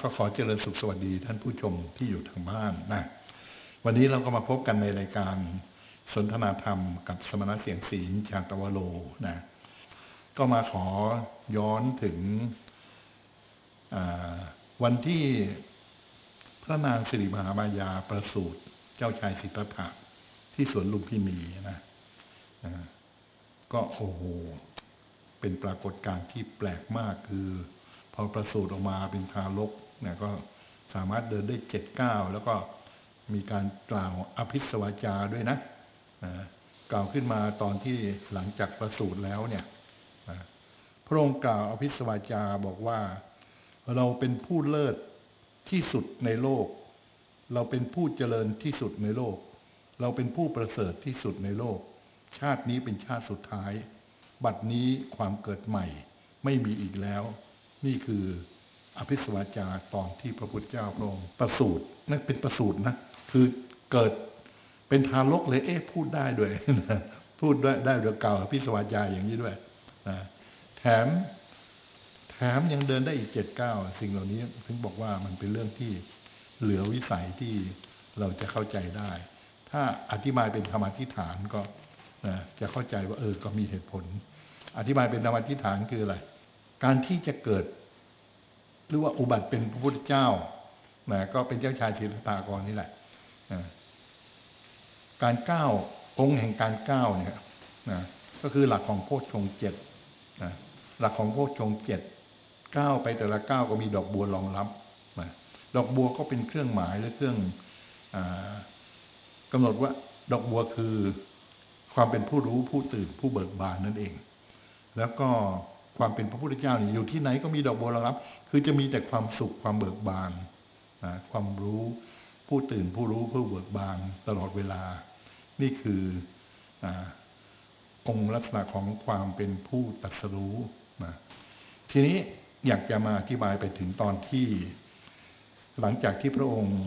ก็ขอเจริญสุขสวัสดีท่านผู้ชมที่อยู่ทางบ้านนะวันนี้เราก็มาพบกันในรายการสนทนาธรรมกับสมณะเสียงศีลจากตะวโลนะก็มาขอย้อนถึงวันที่พระนางสิริมหามายาประสูติเจ้าชายสิทธัตถะที่สวนลุมพินีนะก็โอ้โหเป็นปรากฏการณ์ที่แปลกมากคือ พอประสูติออกมาเป็นทารก นี่ยก็สามารถเดินได้เจ็ดเก้าแล้วก็มีการกล่าวอภิสวาจาด้วยนะกล่าวขึ้นมาตอนที่หลังจากประสูติแล้วเนี่ยพระองค์กล่าวอภิสวาจาบอกว่า เราเป็นผู้เลิศที่สุดในโลก เราเป็นผู้เจริญที่สุดในโลก เราเป็นผู้ประเสริฐที่สุดในโลก ชาตินี้เป็นชาติสุดท้าย บัดนี้ความเกิดใหม่ไม่มีอีกแล้ว นี่คือ อภิสวาจาตอนที่พระพุทธเจ้าพระองค์ประสูตินั่นเป็นประสูตินะคือเกิดเป็นทารกเลย เอ๊ะพูดได้ด้วยพูดได้ได้เรื่องเก่าอภิสวาจาอย่างนี้ด้วยนะแถม แถมยังเดินได้อีกเจ็ดเก้าสิ่งเหล่านี้ถึงบอกว่ามันเป็นเรื่องที่เหลือวิสัยที่เราจะเข้าใจได้ ถ้าอธิบายเป็นธรรมทิฐานก็จะเข้าใจว่าเออก็มีเหตุผล อธิบายเป็นธรรมทิฐานคืออะไร การที่จะเกิด หรือว่าอุบัติเป็นพระพุทธเจ้านะก็เป็นเจ้าชายสิทธัตถะกรนี่แหละการก้าวองค์แห่งการก้าวเนี่ยนะก็คือหลักของโพชฌงเจ็ดนะหลักของโพชฌงเจ็ดก้าวไปแต่ละก้าวก็มีดอกบัวรองรับนะดอกบัวก็เป็นเครื่องหมายหรือเครื่องอกำหนดว่าดอกบัวคือความเป็นผู้รู้ผู้ตื่นผู้เบิกบานนั่นเอง แล้วก็ ความเป็นพระพุทธเจ้านี่อยู่ที่ไหนก็มีดอกบัวรองรับ คือจะมีแต่ความสุขความเบิกบานนะความรู้ผู้ตื่นผู้รู้ผู้เบิกบานตลอดเวลา นี่คืออองค์ลักษณะของความเป็นผู้ตัดสรู้นะทีนี้อยากจะมาอธิบายไปถึงตอนที่ หลังจากที่พระองค์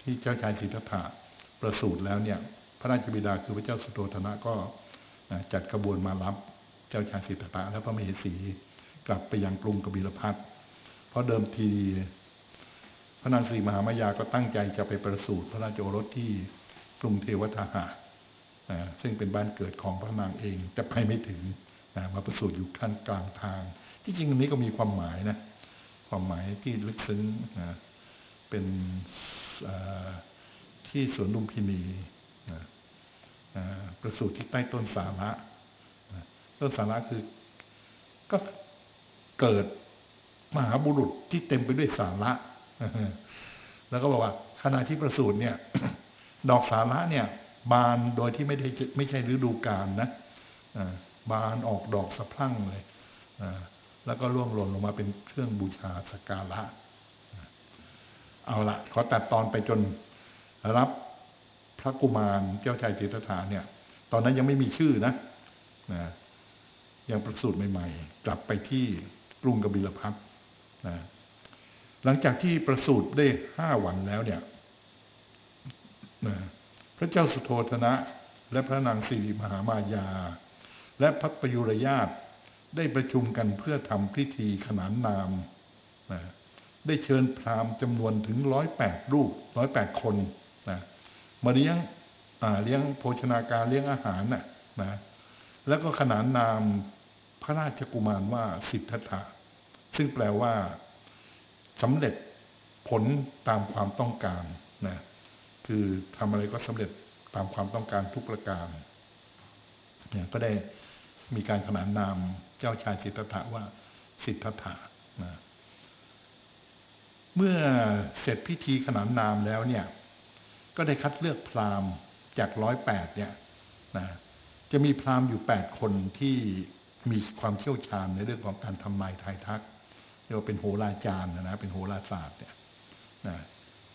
ที่เจ้าชายสิทธัตถะประสูติแล้วเนี่ย พระราชบิดาคือพระเจ้าสุโธธนะก็จัดกระบวนมารับ เจ้าชายสิทธัตถะและพระมเหสีกลับไปยังกรุงกบิลพัทเพราะเดิมทีพระนางสีมหามายาก็ตั้งใจจะไปประสูติพระราชโอรสที่กรุงเทวทหะซึ่งเป็นบ้านเกิดของพระนางเองจะไปไม่ถึงมาประสูติอยู่ขั้นกลางทาง ที่จริงตรงนี้ก็มีความหมายนะ ความหมายที่ลึกซึ้งเป็นที่สวนลุมพินีประสูติที่ใต้ต้นสาระ ต้นสาระคือ ก็เกิดมหาบุรุษที่เต็มไปด้วยสาระแล้วก็บอกว่าขณะที่ประสูติเนี่ย ดอกสาระเนี่ย บานโดยที่ไม่ได้ไม่ใช่ฤดูกาลนะบานออกดอกสะพรั่งเลยแล้วก็ร่วงหล่นลงมาเป็นเครื่องบูชาสการะเอาละขอตัดตอนไปจนรับพระกุมารเจ้าชายสิตถะเนี่ย ตอนนั้นยังไม่มีชื่อนะนะ ยังประสูติใหม่ ๆ กลับไปที่กรุงกบิลพัทนะหลังจากที่ประสูติได้ห้าวันแล้วเนี่ยนะระเจ้าสุโธธนะ และพระนางสิริมหามายา และพระประยุรญาตได้ประชุมกันเพื่อทำพิธีขนานนามนะได้เชิญพราหมณ์จำนวนถึงร้อยแปดรูปร้อยแปดคนนะมาเลี้ยงเลี้ยงโภชนาการเลี้ยงอาหารนะนะ แล้วก็ขนานนามพระราชกุมารว่าสิทธัตถะซึ่งแปลว่าสำเร็จผลตามความต้องการนะคือทำอะไรก็สำเร็จตามความต้องการทุกประการเนี่ยก็ได้มีการขนานนามเจ้าชายสิทธัตถะว่าสิทธัตถะนะเมื่อเสร็จพิธีขนานนามแล้วเนี่ย ก็ได้คัดเลือกพราหมณ์จากร้อยแปดเนี่ยนะ จะมีพราหมณ์อยู่แปดคนที่มีความเชี่ยวชาญในเรื่องของการทำนายทายทักเรียกว่าเป็นโหราจารย์นะนะเป็นโหราศาสตร์เนี่ยนะ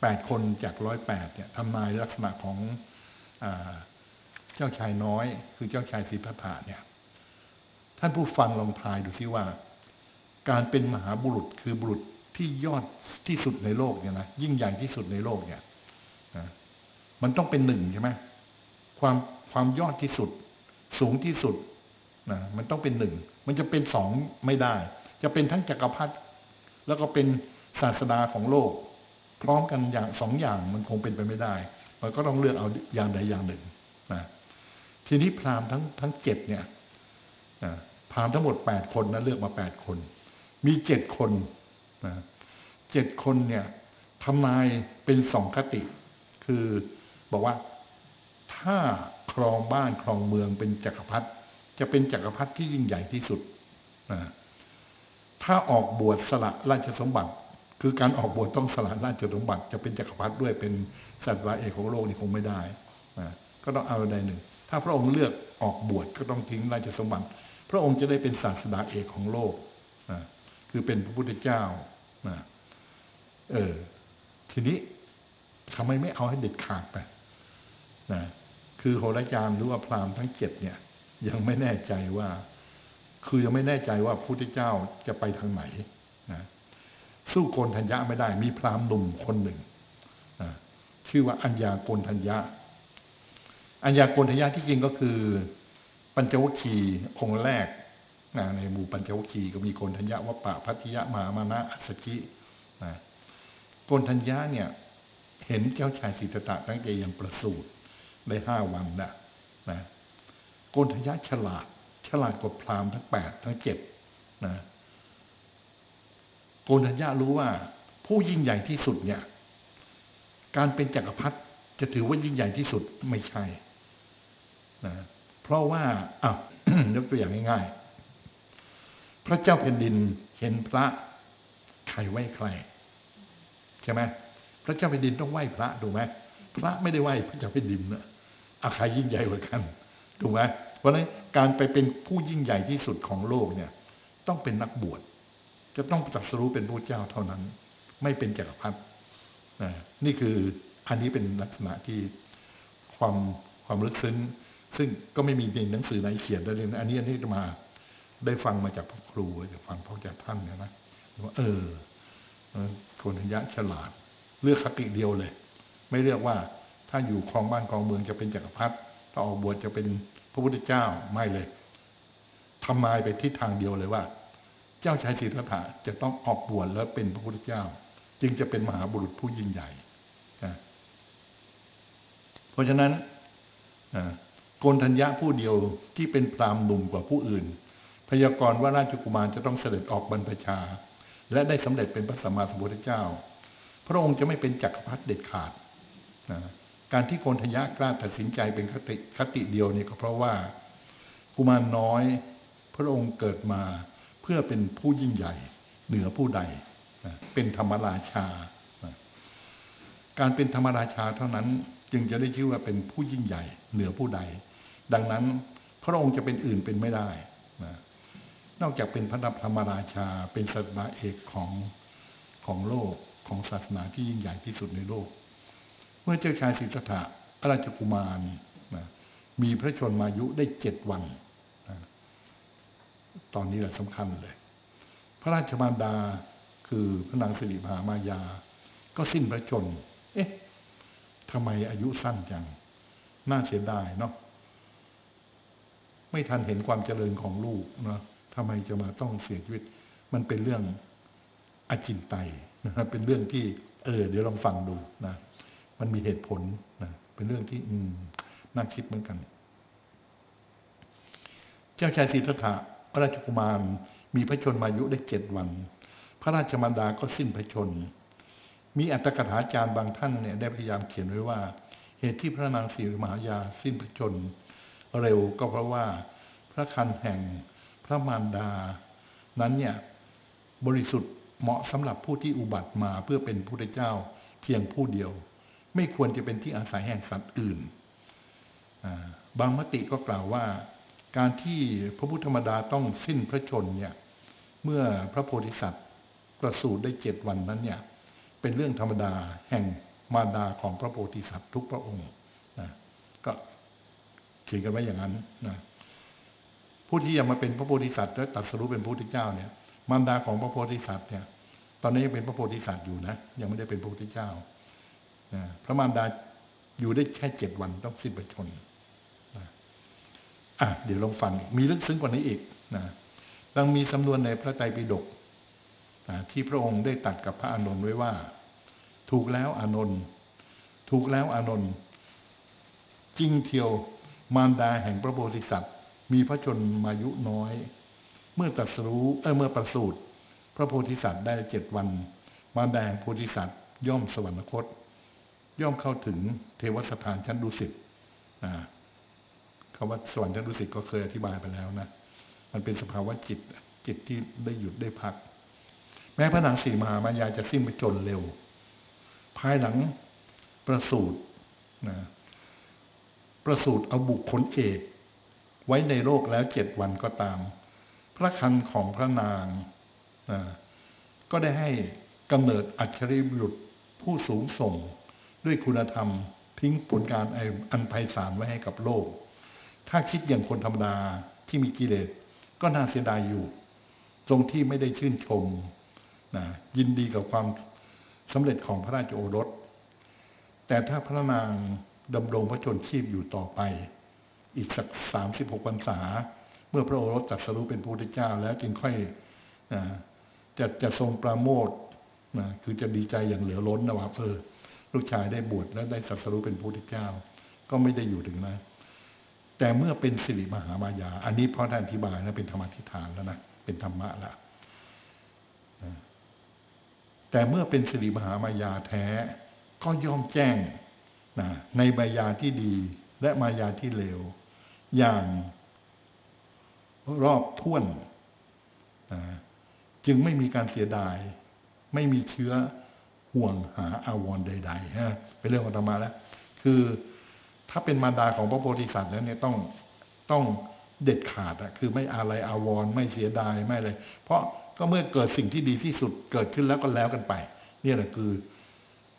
แปดคนจากร้อยแปดเนี่ยทำนายลักษณะของอเจ้าชายน้อย คือเจ้าชายสิทธัตถะเนี่ย ท่านผู้ฟังลองทายดูซิว่า การเป็นมหาบุรุษคือบุรุษที่ยอดที่สุดในโลกเนี่ยนะยิ่งใหญ่ที่สุดในโลกเนี่ยมันต้องเป็นหนึ่งใช่ไหมความความยอดที่สุด สูงที่สุดนะมันต้องเป็นหนึ่ง มันจะเป็นสองไม่ได้ จะเป็นทั้งจักรพรรดิแล้วก็เป็นศาสดาของโลก พร้อมกันอย่างสองอย่างมันคงเป็นไปไม่ได้ มันก็ต้องเลือกเอาอย่างใดอย่างหนึ่งนะทีนี้พราหมณ์ทั้งทั้งเจ็ดเนี่ยนะพราหมณ์ทั้งหมดแปดคนนะเลือกมาแปดคน มีเจ็ดคนนะเจ็ดคนเนี่ยทำนายเป็นสองคติ คือบอกว่า ถ้าครองบ้านครองเมืองเป็นจักรพรรดิจะเป็นจักรพรรดิที่ยิ่งใหญ่ที่สุดนะถ้าออกบวชสละราชสมบัติ คือการออกบวชต้องสละราชสมบัติ จะเป็นจักรพรรดิด้วยเป็นสัตว์ราเอกของโลกนี่คงไม่ได้นะก็ต้องเอาใดหนึ่ง ถ้าพระองค์เลือกออกบวชก็ต้องทิ้งราชสมบัติ พระองค์จะได้เป็นศาสดาเอกของโลกนะคือเป็นพระพุทธเจ้านะเออ ทีนี้ทำไมไม่เอาให้เด็ดขาดไปนะ คือโหราจารย์หรือว่าพราหมณ์ทั้งเจ็ดเนี่ย ยังไม่แน่ใจว่า คือยังไม่แน่ใจว่าพระพุทธเจ้าจะไปทางไหนนะสู้โกนธัญญาไม่ได้ มีพราหมณ์หนุ่มคนหนึ่งนะชื่อว่าอัญญาโกนธัญญาอัญญาโกนธัญญาที่จริงก็คือ ปัญจวัคคีย์องค์แรกนะในหมู่ปัญจวัคคีย์ก็มีโกนธัญญาวัปปะพัทธิยะมหามานะอัสชินะโกนธัญญาเนี่ย เห็นเจ้าชายสิทธัตถะตั้งใจยังประสูติ ได้ห้าวันนะนะโกนทยะฉลาด ฉลาดกว่าพราหมณ์ทั้งแปดทั้งเจ็ดนะโกนทยะรู้ว่า ผู้ยิ่งใหญ่ที่สุดเนี่ย การเป็นจักรพรรดิจะถือว่ายิ่งใหญ่ที่สุดไม่ใช่นะเพราะว่าอะยกตัวอย่างง่ายๆ พระเจ้าแผ่นดินเห็นพระใครไหว้ใครใช่ไหมพระเจ้าแผ่นดินต้องไหว้พระถูกไหมพระไม่ได้ไหว้พระเจ้าแผ่นดินนะ อาใครยิ่งใหญ่กว่ากันถูกไหมเพราะฉะนั้นการไปเป็นผู้ยิ่งใหญ่ที่สุดของโลกเนี่ย ต้องเป็นนักบวชจะต้องตรัสรู้เป็นพระเจ้าเท่านั้น ไม่เป็นจักรพรรดินี่คืออันนี้เป็นลักษณะที่ความความลึกซึ้งซึ่งก็ไม่มีในหนังสือไหนเขียนได้เลยนะอันนี้อันนี้มาได้ฟังมาจากพ่อครูจากฟังพ่อจากท่านเนี่ยนะว่าเออคนทัญญะฉลาด เลือกคติเดียวเลย ไม่เรียกว่า ถ้าอยู่ครองบ้านครองเมืองจะเป็นจักรพรรดิถ้าออกบวชจะเป็นพระพุทธเจ้าไม่เลยทำมายไปที่ทางเดียวเลยว่า เจ้าชายสิทธัตถะจะต้องออกบวชแล้วเป็นพระพุทธเจ้า จึงจะเป็นมหาบุรุษผู้ยิ่งใหญ่เพราะฉะนั้นโกนธัญญาผู้เดียวที่เป็นพรามหนุ่มกว่าผู้อื่น พยากรณ์ว่าราชกุมารจะต้องเสด็จออกบรรพชา และได้สำเร็จเป็นพระสัมมาสัมพุทธเจ้า พระองค์จะไม่เป็นจักรพรรดิเด็ดขาดนะ การที่โกนทยะกล้าตัดสินใจเป็นคติคติเดียวนี่ก็เพราะว่ากุมารน้อยพระองค์เกิดมาเพื่อเป็นผู้ยิ่งใหญ่ เหนือผู้ใด เป็นธรรมราชา การเป็นธรรมราชาเท่านั้นจึงจะได้ชื่อว่าเป็นผู้ยิ่งใหญ่ เหนือผู้ใด ดังนั้นพระองค์จะเป็นอื่นเป็นไม่ได้นอกจากเป็นพระธรรมราชาเป็นศาสนาเอกของของโลกของศาสนาที่ยิ่งใหญ่ที่สุดในโลก มื่อเจ้าชายสิทธัตถะพระราชกุมารนะมีพระชนมายุได้เจ็ดวันนะตอนนี้แหละสำคัญเลย พระราชมารดาคือพระนางสิริมหามายา ก็สิ้นพระชน เอ๊ะทำไมอายุสั้นจัง น่าเสียดายเนาะไม่ทันเห็นความเจริญของลูกเนาะทำไมจะมาต้องเสียชีวิต มันเป็นเรื่องอจินไตยนะเป็นเรื่องที่ เออ เดี๋ยวลองฟังดูนะ มันมีเหตุผลนะเป็นเรื่องที่อืมน่าคิดเหมือนกัน เจ้าชายสิทธัตถะพระราชกุมารมีพระชนมายุได้เจ็ดวัน พระราชมารดาก็สิ้นพระชน มีอัตถกถาจารย์บางท่านเนี่ยได้พยายามเขียนไว้ว่า เหตุที่พระนางสีมหายาสิ้นพระชน เร็วก็เพราะว่าพระคันแห่งพระมารดา นั้นเนี่ยบริสุทธิ์เหมาะสำหรับผู้ที่อุบัติมาเพื่อเป็นผู้เจ้าเพียงผู้เดียว ไม่ควรจะเป็นที่อาศัยแห่งสัตว์อื่น บางมติก็กล่าวว่า การที่พระพุทธธรรมดาต้องสิ้นพระชนเนี่ย เมื่อพระโพธิสัตว์ประสูติได้เจ็ดวันนั้นเนี่ย เป็นเรื่องธรรมดาแห่งมารดาของพระโพธิสัตว์ทุกพระองค์นะก็เขียนกันไว้อย่างนั้นนะผู้ที่ยังมาเป็นพระโพธิสัตว์และตัดสรุปเป็นพระพุทธเจ้าเนี่ย มารดาของพระโพธิสัตว์เนี่ย ตอนนี้ยังเป็นพระโพธิสัตว์อยู่นะ ยังไม่ได้เป็นพระพุทธเจ้า พระมารดาอยู่ได้แค่เจ็ดวันต้องสิ้นประชนอะเดี๋ยวลองฟังมีลึกซึ้งกว่านี้อีกนะดังมีสำนวนในพระไตรปิฎกที่พระองค์ได้ตัดกับพระอานนท์ไว้ว่า ถูกแล้วอานนท์ถูกแล้วอานนท์จริงเทียวมารดาแห่งพระโพธิสัตว์ มีพระชนมายุน้อย เมื่อตรัสรู้เออเมื่อประสูติพระโพธิสัตว์ได้เจ็ดวัน มารดาแห่งโพธิสัตว์ย่อมสวรรคต ย่อมเข้าถึงเทวสถานชั้นดุสิตอ่าคำว่าสวรรค์ชั้นดุสิตก็เคยอธิบายไปแล้วนะ มันเป็นสภาวะจิต จิตที่ได้หยุดได้พัก แม้พระนางสีมามายาจะสิ้นไปจนเร็ว ภายหลังประสูตินะประสูติเอาบุคคลเอกไว้ในโลกแล้วเจ็ดวันก็ตาม พระคันของพระนางนะก็ได้ให้กำเนิดอัจฉริบุตรผู้สูงส่ง ด้วยคุณธรรม ทิ้งผลการอันไพศาลไว้ให้กับโลก ถ้าคิดอย่างคนธรรมดาที่มีกิเลสก็น่าเสียดายอยู่ ตรงที่ไม่ได้ชื่นชมนะยินดีกับความสำเร็จของพระราชโอรส แต่ถ้าพระนางดำรงพระชนชีพอยู่ต่อไป อีกสักสามสิบหกพรรษา เมื่อพระโอรสตรัสรู้เป็นพระพุทธเจ้าแล้วจึงค่อยนะจะจะทรงปราโมทนะคือจะดีใจอย่างเหลือล้นนะว่าเออ ลูกชายได้บวชและได้ตรัสรู้เป็นพระพุทธเจ้า ก็ไม่ได้อยู่ถึงนะแต่เมื่อเป็นสิริมหามายา อันนี้พ่อท่านอธิบายนะเป็นธรรมทิฏฐานแล้วนะเป็นธรรมะละแต่เมื่อเป็นสิริมหามายาแท้ ก็ย่อมแจ้งนะในมายาที่ดีและมายาที่เลวอย่างรอบท้วนนะจึงไม่มีการเสียดาย ไม่มีเชื้อ ห่วงหาอาวรใดๆฮะเป็นเรื่องของธรรมะแล้ว คือถ้าเป็นมารดาของพระโพธิสัตว์แล้วเนี่ยต้องต้องเด็ดขาดอะคือไม่อะไรอาวรไม่เสียดายไม่เลยเพราะก็เมื่อเกิดสิ่งที่ดีที่สุดเกิดขึ้นแล้วก็แล้วกันไป เนี่ยแหละคือ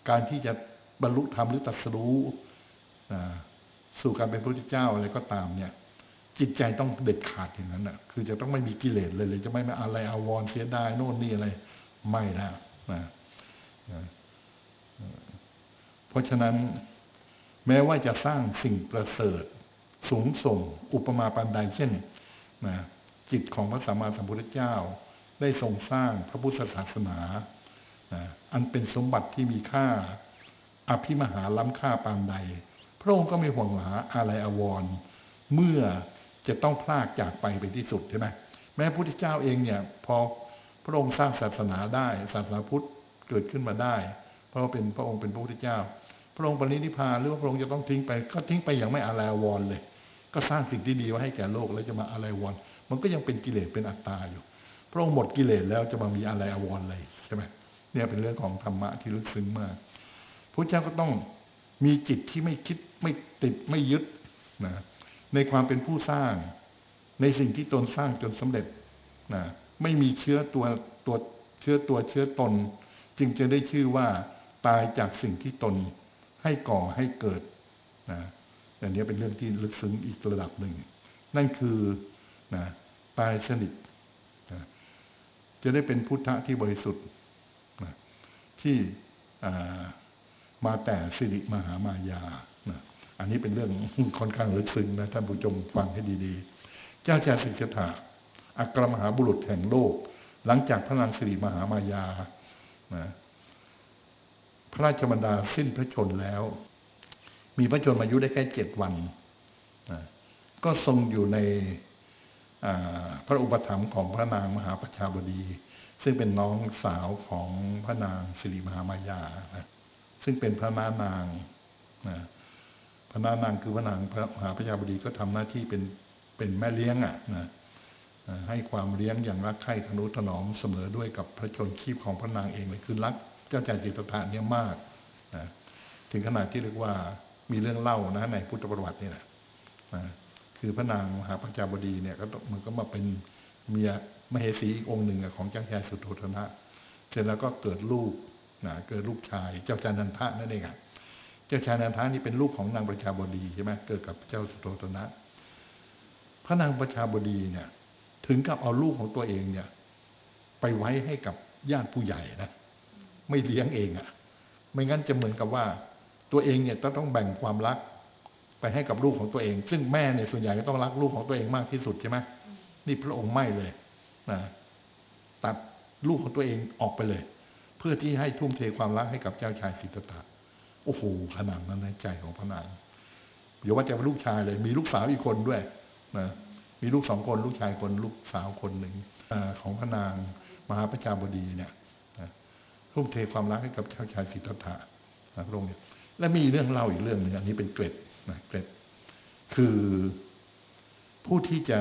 การที่จะบรรลุธรรมหรือตรัสรู้สู่การเป็นพระพุทธเจ้าอะไรก็ตามเนี่ย จิตใจต้องเด็ดขาดอย่างนั้นอะ คือจะต้องไม่มีกิเลสเลยเลย จะไม่มาอะไรอาวรเสียดายโน่นนี่อะไร ไม่แล้วนะ เพราะฉะนั้นแม้ว่าจะสร้างสิ่งประเสริฐสูงส่ง อุปมาปันใดเช่นนะจิตของพระสัมมาสัมพุทธเจ้า ได้ทรงสร้างพระพุทธศาสนานะอันเป็นสมบัติที่มีค่า อภิมหาล้ำค่าปานใด พระองค์ก็ไม่ห่วงหาอะไรอาวร เมื่อจะต้องพลากจากไปเป็นที่สุดใช่ไหมแม้พระพุทธเจ้าเองเนี่ย พอพระองค์สร้างศาสนาได้ศาสนาพุทธ เกิดขึ้นมาได้ เพราะว่าเป็นพระองค์เป็นพระพุทธเจ้า พระองค์ปรินิพพานหรือว่าพระองค์จะต้องทิ้งไป ก็ทิ้งไปอย่างไม่อะไรอาวรเลย ก็สร้างสิ่งที่ดีไว้ให้แก่โลกแล้วจะมาอะไรอาวรมันก็ยังเป็นกิเลสเป็นอัตตาอยู่ พระองค์หมดกิเลสแล้วจะมามีอะไรอาวรเลยใช่ไหมเนี่ยเป็นเรื่องของธรรมะที่ลึกซึ้งมากพระเจ้าก็ต้องมีจิตที่ไม่คิดไม่ติดไม่ยึดนะในความเป็นผู้สร้าง ในสิ่งที่ตนสร้างจนสำเร็จนะไม่มีเชื้อตัวตัวเชื้อตัวเชื้อตน จึงจะได้ชื่อว่าตายจากสิ่งที่ตนให้ก่อให้เกิดนะอันนี้เป็นเรื่องที่ลึกซึ้งอีกระดับหนึ่ง นั่นคือนะตายสนิทนะจะได้เป็นพุทธะที่บริสุทธิ์นะที่มาแต่สิริมหามายานะอันนี้เป็นเรื่องค่อนข้างลึกซึ้งนะท่านผู้ชมฟังให้ดีๆ เจ้าชายสิทธัตถะอักรมหาบุรุษแห่งโลก หลังจากพระนางสิริมหามายา นะพระราชบรรดาสิ้นพระชนแล้ว มีพระชนมายุได้แค่เจ็ดวันนะก็ทรงอยู่ในพระอุปถัมภ์ของพระนางมหาประชาบดี ซึ่งเป็นน้องสาวของพระนางสิริมหามายานะซึ่งเป็นพระนานางนะพระนานางคือพระนางพระมหาประชาบดีก็ทำหน้าที่เป็นเป็นแม่เลี้ยงอะนะ ให้ความเลี้ยงอย่างรักใคร่ทนุถนอมเสมอด้วยกับพระชนชีพของพระนางเองเลยคือรักเจ้าชายจิตตะเนี่ยมากนะถึงขนาดที่เรียกว่ามีเรื่องเล่านะในพุทธประวัตินี่แหละนะคือพระนางมหาประชาบดีเนี่ยก็มันก็มาเป็นเมียมเหสีอีกองค์หนึ่งของเจ้าชายสุโธธนะ เสร็จแล้วก็เกิดลูกนะเกิดลูกชาย เจ้าชายนันทะนั่นเองอะเจ้าชายนันทานี่เป็นลูกของนางประชาบดีใช่ไหมเกิดกับเจ้าสุโธทนะ พระนางประชาบดีเนี่ย ถึงกับเอาลูกของตัวเองเนี่ย ไปไว้ให้กับญาติผู้ใหญ่นะไม่เลี้ยงเองอะ่ะ ไม่งั้นจะเหมือนกับว่า ตัวเองเนี่ยต้องแบ่งความรัก ไปให้กับลูกของตัวเอง ซึ่งแม่เนี่ยส่วนใหญ่ก็ต้องรักลูกของตัวเองมากที่สุดใช่ไหมนี่พระองค์ไม่เลยนะตัดลูกของตัวเองออกไปเลย เพื่อที่ให้ทุ่มเทความรักให้กับเจ้าชายสิทธัตถะโอ้โหขนาดนั้นในใจของพระนางอย่าว่าจะเป็นลูกชายเลย มีลูกสาวอีกคนด้วยนะ มีลูกสองคนลูกชายคนลูกสาวคนหนึ่งอของพระนางมหาประชาบดีเนี่ยนะทุ่มเทความรักให้กับเจ้าชายสิทธัตถะพระองค์เนี่ยและมีเรื่องเล่าอีกเรื่องหนึ่งอันนี้เป็นเกร็ดนะเกร็ด คือผู้ที่จะ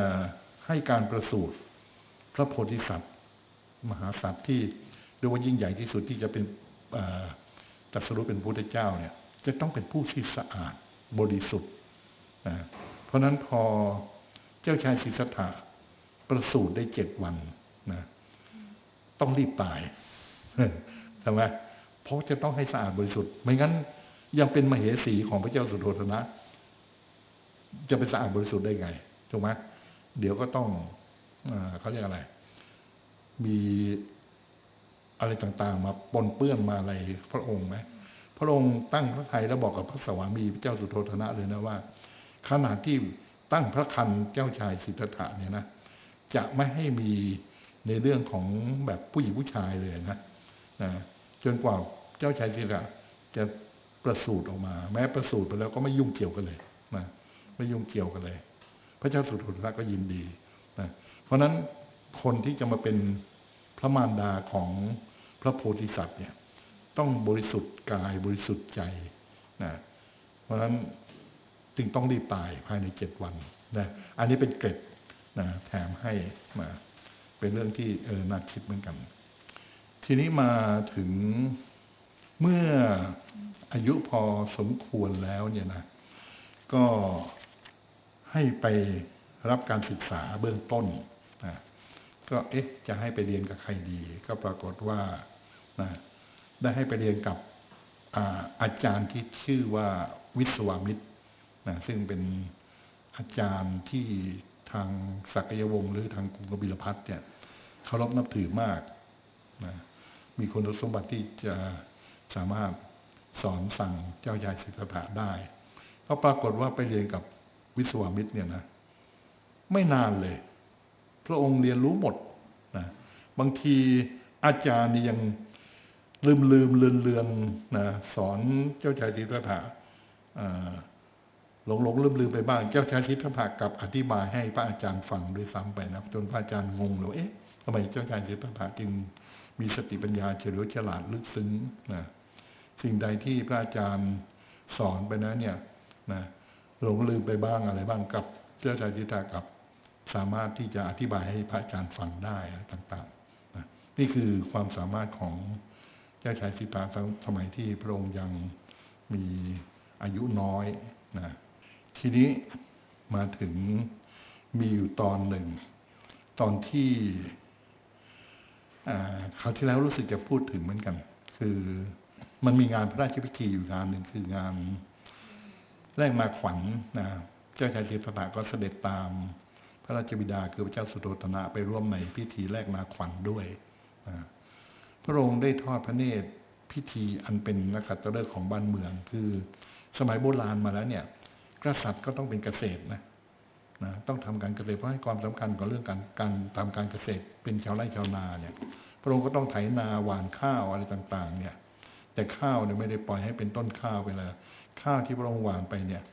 ให้การประสูติพระโพธิสัตว์ มหาสัตว์ที่เรียกว่ายิ่งใหญ่ที่สุดที่จะเป็นตรัสรู้เป็นพระพุทธเจ้าเนี่ย จะต้องเป็นผู้ที่สะอาดบริสุทธิ์เพราะนั้นพอ จ้าชายสิทธัตถะประสูติได้เจ็ดวันนะต้องรีบตายใช่ไหมเพราะจะต้องให้สะอาดบริสุทธิ์ไม่งั้น ยังเป็นมเหสีของพระเจ้าสุโธทนะ จะเป็นสะอาดบริสุทธิ์ได้ไงถูกไหมเดี๋ยวก็ต้องอเขาเรียกอะไร มีอะไรต่างๆ มาปนเปื้อนมาอะไรพระองค์ไหมพระองค์ตั้งพระทัยแล้วบอกกับพระสวามีพระเจ้าสุโธทนะเลยนะว่าขณะที่ ตั้งพระคันเจ้าชายสิทธัตถะเนี่ยนะจะไม่ให้มีในเรื่องของแบบผู้หญิงผู้ชายเลยนะนะจนกว่าเจ้าชายสิทธัตถะจะประสูติออกมา แม้ประสูติไปแล้วก็ไม่ยุ่งเกี่ยวกันเลยนะไม่ยุ่งเกี่ยวกันเลย พระเจ้าสุโธทะก็ยินดีนะเพราะฉะนั้นคนที่จะมาเป็นพระมารดาของพระโพธิสัตว์เนี่ย ต้องบริสุทธิ์กายบริสุทธิ์ใจนะเพราะฉะนั้น จึงต้องรีบตายภายในเจ็ดวันนะอันนี้เป็นเกร็ดนะแถมให้มา เป็นเรื่องที่เออน่าคิดเหมือนกัน ทีนี้มาถึงเมื่ออายุพอสมควรแล้วเนี่ยนะ ก็ให้ไปรับการศึกษาเบื้องต้นนะก็เอ๊ะจะให้ไปเรียนกับใครดี ก็ปรากฏว่านะได้ให้ไปเรียนกับอาอาจารย์ที่ชื่อว่าวิศวามิตร นะซึ่งเป็นอาจารย์ที่ทางศักยวงศ์หรือทางกรุงกบิลพัทเนี่ยเคารพนับถือมากนะมีคุณสมบัติที่จะสามารถสอนสั่งเจ้าชายสิทธัตถะได้ก็ปรากฏว่าไปเรียนกับวิศวามิตรเนี่ยนะไม่นานเลย พระองค์เรียนรู้หมดนะบางทีอาจารย์นี่ยังลืมลืมเลือนเลือนนะสอนเจ้าชายสิทธัตถะอ่า หลงหลงลืมลืมไปบ้าง เจ้าชายสิทธัตถะกลับอธิบายให้พระอาจารย์ฟังด้วยซ้ำไปนะจนพระอาจารย์งงเลยเอ๊ะทำไมเจ้าชายสิทธัตถะจึงมีสติปัญญาเฉลียวฉลาดลึกซึ้งนะสิ่งใดที่พระอาจารย์สอนไปนะเนี่ยนะหลงลืมไปบ้างอะไรบ้างกับเจ้าชายสิทธัตถะกับสามารถที่จะอธิบายให้พระอาจารย์ฟังได้ต่างๆนะนี่คือความสามารถของเจ้าชายสิทธัตถะสมัยที่พระองค์ยังมีอายุน้อยนะ ทีนี้มาถึงมีอยู่ตอนหนึ่ง ตอนที่คราวที่แล้วรู้สึกจะพูดถึงเหมือนกัน คือมันมีงานพระราชพิธีอยู่งานหนึ่งคืองานแรกมาขวัญนะเจ้าชายสิทธัตถะก็เสด็จตามพระราชบิดาคือพระเจ้าสุโธทนะไปร่วมในพิธีแรกนาขวัญด้วยนะพระองค์ได้ทอดพระเนตรพิธีอันเป็นนักขัตฤกษ์ของบ้านเมือง คือสมัยโบราณมาแล้วเนี่ย กษัตริย์ก็ต้องเป็นเกษตรนะนะต้องทำการเกษตรเพราะให้ความสำคัญกับเรื่องการการทำการเกษตรเป็นชาวไร่ชาวนาเนี่ย พระองค์ก็ต้องไถนาหว่านข้าวอะไรต่าง ๆ เนี่ย แต่ข้าวเนี่ยไม่ได้ปล่อยให้เป็นต้นข้าวไปเลยข้าวที่พระองค์หว่านไปเนี่ย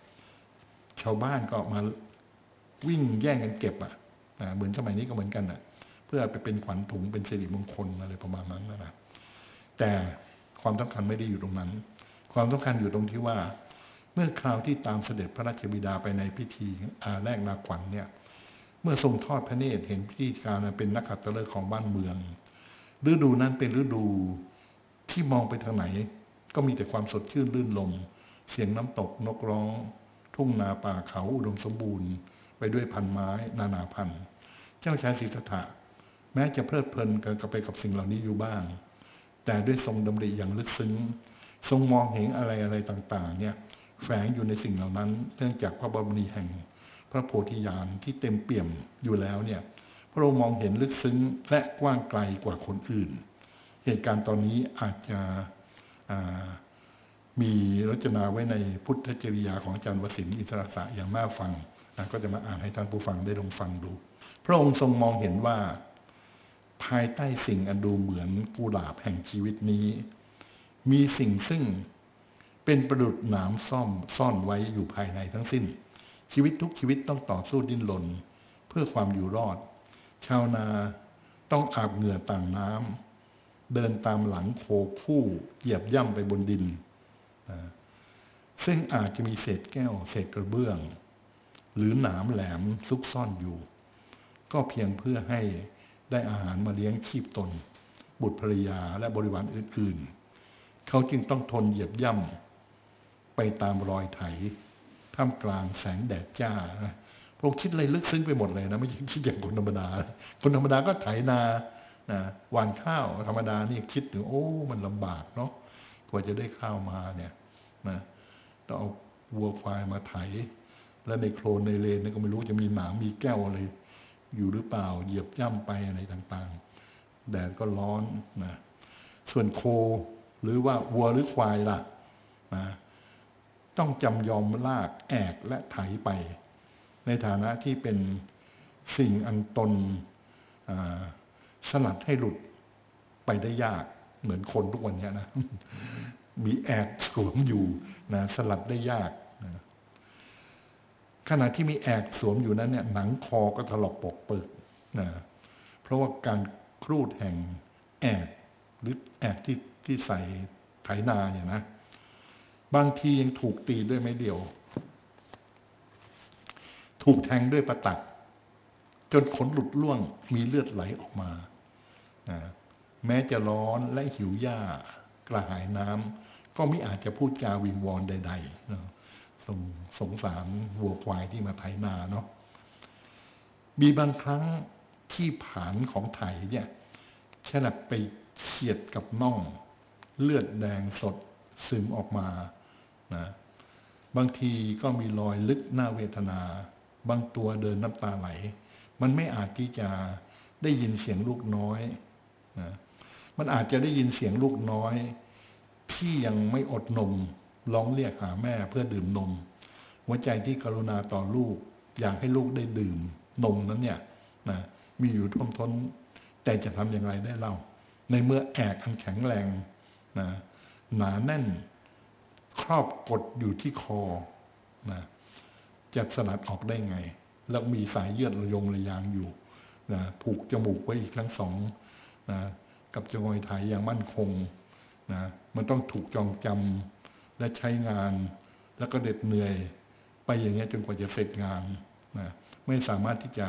ชาวบ้านก็มาวิ่งแย่งกันเก็บอะเหมือนสมัยนี้ก็เหมือนกันอะ เพื่อไปเป็นขวัญถุงเป็นสิริมงคลอะไรประมาณนั้นนะแต่ความสำคัญไม่ได้อยู่ตรงนั้น ความสำคัญอยู่ตรงที่ว่า เมื่อคราวที่ตามเสด็จพระราชบิดาไปในพิธีแรกนาขวัญเนี่ย เมื่อทรงทอดพระเนตรเห็นพิธีการเป็นนักขัตฤกษ์ของบ้านเมือง ฤดูนั้นเป็นฤดูที่มองไปทางไหน ก็มีแต่ความสดชื่นลื่นลม เสียงน้ำตกนกร้อง ทุ่งนาป่าเขาอุดมสมบูรณ์ ไปด้วยพันไม้ นานาพันธุ์ เจ้าชายสิทธัตถะแม้จะเพลิดเพลินกันไปกับสิ่งเหล่านี้อยู่บ้าง แต่ด้วยทรงดำริอย่างลึกซึ้ง ทรงมองเห็นอะไรอะไรต่าง ๆ เนี่ย แฝงอยู่ในสิ่งเหล่านั้น เนื่องจากพระบรมีแห่ง พระโพธิญาณที่เต็มเปี่ยมอยู่แล้วเนี่ย พระองค์มองเห็นลึกซึ้งและกว้างไกลกว่าคนอื่น เหตุการณ์ตอนนี้อาจจะมีรจนาไว้ในพุทธจริยาของอาจารย์วสินอิสระสะอย่างน่าฟังนะก็จะมาอ่านให้ท่านผู้ฟังได้ลองฟังดู พระองค์ทรงมองเห็นว่าภภายใต้สิ่งอันดูเหมือนกุหลาบแห่งชีวิตนี้ มีสิ่งซึ่ง เป็นประดุจหนามซ่อมซ่อนไว้อยู่ภายในทั้งสิ้น ชีวิตทุกชีวิตต้องต่อสู้ดิ้นรนเพื่อความอยู่รอด ชาวนาต้องอาบเหงื่อต่างน้ำเดินตามหลังโคผู้เหยียบย่ำไปบนดิน ซึ่งอาจจะมีเศษแก้ว เศษกระเบื้อง หรือหนามแหลมซุกซ่อนอยู่ ก็เพียงเพื่อให้ได้อาหารมาเลี้ยงชีพตน บุตรภรรยาและบริวารอื่น ๆ เขาจึงต้องทนเหยียบย่ำ ไปตามรอยไถท่ามกลางแสงแดดจ้านะพระองค์คิดอะไรลึกซึ้งไปหมดเลยนะไม่ใช่คิดอย่างคนธรรมดา คนธรรมดาก็ไถนานะหวานข้าวธรรมดานี่คิดถึงโอ้มันลำบากเนาะกว่าจะได้ข้าวมาเนี่ยนะต้องเอาวัวควายมาไถ และในโคลนในเลนนี่ก็ไม่รู้จะมีหนามมีแก้วอะไรอยู่หรือเปล่าเหยียบย่ำไปอะไรต่างๆ แดดก็ร้อนนะส่วนโคหรือว่าวัวหรือควายล่ะนะ ต้องจำยอมลากแอกและไถไป ในฐานะที่เป็นสิ่งอันตนสลัดให้หลุดไปได้ยากเหมือนคนทุกวันนี้นะ มีแอกสวมอยู่นะสลัดได้ยากนะขณะที่มีแอกสวมอยู่นั้นเนี่ยหนังคอก็ถลอกปกเปิดนะเพราะว่าการครูดแห่งแอกหรือแอกที่ที่ใส่ไถนาเนี่ยนะ บางทียังถูกตีด้วยไม้เดียว ถูกแทงด้วยประตัก จนขนหลุดล่วงมีเลือดไหลออกมาแม้จะร้อนและหิวหญ้ากระหายน้ำก็ไม่อาจจะพูดจาวิงวอนใดๆสงสงสารวัวควายที่มาไถนาเนาะมีบางครั้งที่ผานของไถเนี่ยฉลับไปเฉียดกับน่อง เลือดแดงสดซึมออกมา นะบางทีก็มีรอยลึกหน้าเวทนา บางตัวเดินน้ำตาไหล มันไม่อาจที่จะได้ยินเสียงลูกน้อยนะมันอาจจะได้ยินเสียงลูกน้อย ที่ยังไม่อดนมร้องเรียกหาแม่เพื่อดื่มนม หัวใจที่กรุณาต่อลูก อยากให้ลูกได้ดื่มนมนั้นเนี่ยนะมีอยู่ท่วมท้น แต่จะทำอย่างไรได้เล่า ในเมื่อแอกอันแข็งแรงนะหนาแน่น ครอบกดอยู่ที่คอนะจะสลัดออกได้ไง แล้วมีสายเยือดระยงระยางอยู่นะผูกจมูกไว้อีกทั้งสองนะกับจงอยไทยอย่างมั่นคงนะมันต้องถูกจองจำและใช้งาน แล้วก็เด็ดเหนื่อย ไปอย่างเงี้ยจนกว่าจะเสร็จงานนะไม่สามารถที่จะ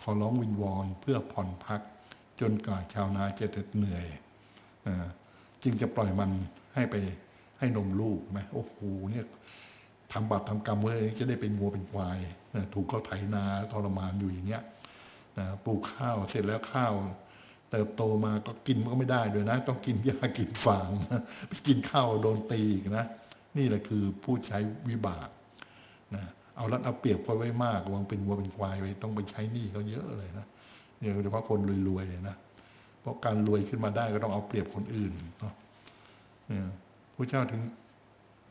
ขอร้องวิงวอนเพื่อผ่อนพัก จนกว่าชาวนาจะเด็ดเหนื่อยนะจึงจะปล่อยมันให้ไป ให้นมลูกไหมโอ้โหเนี่ยทำบาปทำกรรมไว้จะได้เป็นงัวเป็นควายนะถูกเขาไถนาทรมานอยู่อย่างเงี้ยนะปลูกข้าวเสร็จแล้วข้าว เติบโตมาก็กินก็ไม่ได้ด้วยนะ ต้องกินหญ้ากินฟางไปกินข้าวโดนตีอีกนะนี่แหละคือผู้ใช้วิบากนะเอารัดเอาเปรียบเขาไว้มากวางเป็นวัวเป็นควายไว้ต้องไปใช้หนี้เขาเยอะเลยนะเนี่ยโดยเฉพาะคนรวยๆนะเพราะการรวยขึ้นมาได้ก็ต้องเอาเปรียบคนอื่นเนาะเนี่ย พระเจ้าถึง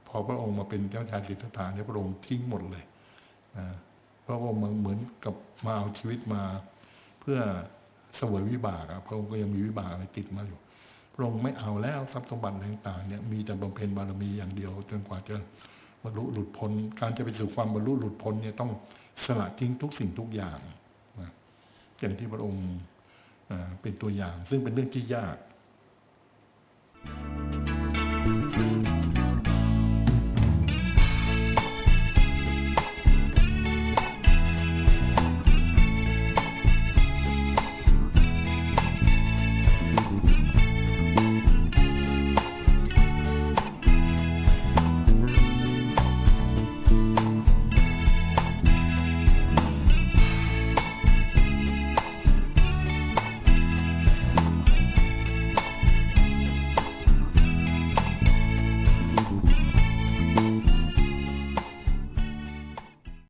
พอพระองค์มาเป็นเจ้าชายสิทธัตถะเนี่ยพระองค์ทิ้งหมดเลยนะเพราะว่ามันเหมือนกับมาเอาชีวิตมาเพื่อเสวยวิบากพระองค์ก็ยังมีวิบากอะไรติดมาอยู่พระองค์ไม่เอาแล้วทรัพย์สมบัติต่างๆเนี่ยมีแต่บำเพ็ญบารมีอย่างเดียว จนกว่าจะบรรลุหลุดพ้น การจะไปสู่ความบรรลุหลุดพ้นเนี่ยต้องสละทิ้งทุกสิ่งทุกอย่างนะอย่างที่พระองค์เป็นตัวอย่าง ซึ่งเป็นเรื่องที่ยาก